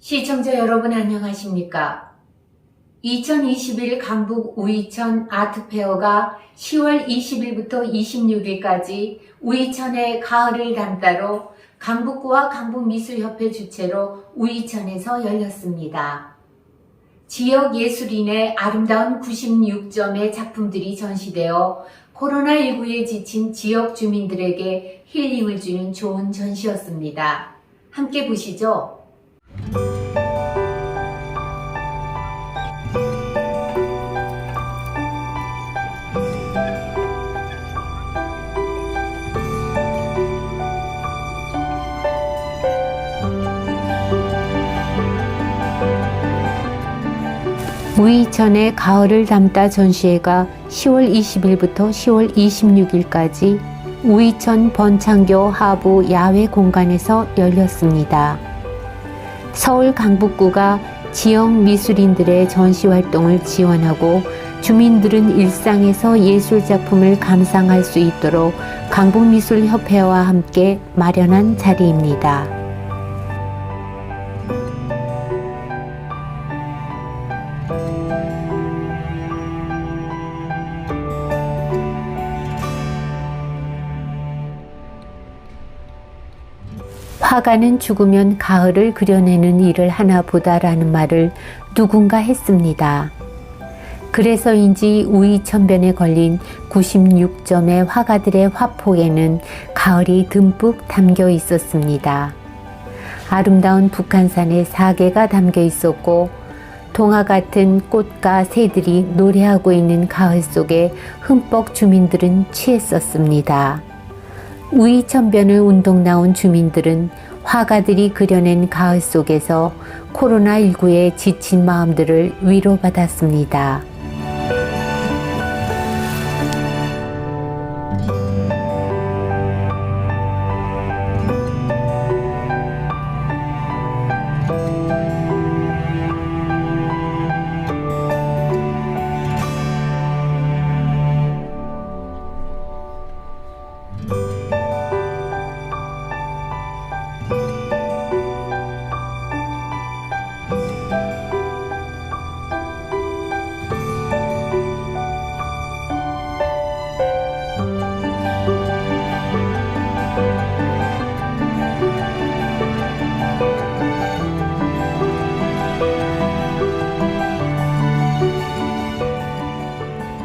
시청자 여러분 안녕하십니까? 2021 강북 우이천 아트페어가 10월 20일부터 26일까지 우이천의 가을을 담다로 강북구와 강북미술협회 주최로 우이천에서 열렸습니다. 지역 예술인의 아름다운 96점의 작품들이 전시되어 코로나19에 지친 지역 주민들에게 힐링을 주는 좋은 전시였습니다. 함께 보시죠. 우이천의 가을을 담다 전시회가 10월 20일부터 10월 26일까지 우이천 번창교 하부 야외 공간에서 열렸습니다. 서울 강북구가 지역 미술인들의 전시 활동을 지원하고 주민들은 일상에서 예술 작품을 감상할 수 있도록 강북미술협회와 함께 마련한 자리입니다. 화가는 죽으면 가을을 그려내는 일을 하나 보다라는 말을 누군가 했습니다. 그래서인지 우이천변에 걸린 96점의 화가들의 화폭에는 가을이 듬뿍 담겨 있었습니다. 아름다운 북한산의 사계가 담겨 있었고 동화 같은 꽃과 새들이 노래하고 있는 가을 속에 흠뻑 주민들은 취했었습니다. 우이천변을 운동 나온 주민들은 화가들이 그려낸 가을 속에서 코로나19에 지친 마음들을 위로받았습니다.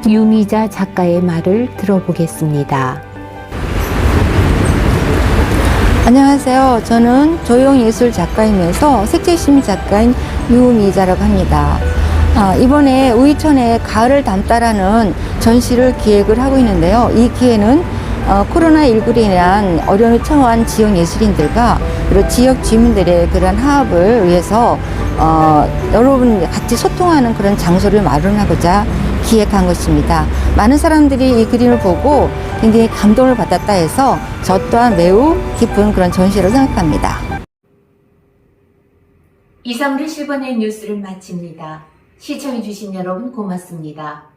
유미자 작가의 말을 들어보겠습니다. 안녕하세요. 저는 조형예술 작가이면서 색채심리 작가인 유미자라고 합니다. 아, 이번에 우이천의 가을을 담다라는 전시를 기획을 하고 있는데요. 이 기회는 어, 코로나19로 인한 어려움을 처한 지역 예술인들과 그리고 지역 주민들의 그런 화합을 위해서 어, 여러분 같이 소통하는 그런 장소를 마련하고자 기획한 것입니다. 많은 사람들이 이 그림을 보고 굉장히 감동을 받았다 해서 저 또한 매우 깊은 그런 전시를 생각합니다. 이상으로 실버의 뉴스를 마칩니다. 시청해주신 여러분 고맙습니다.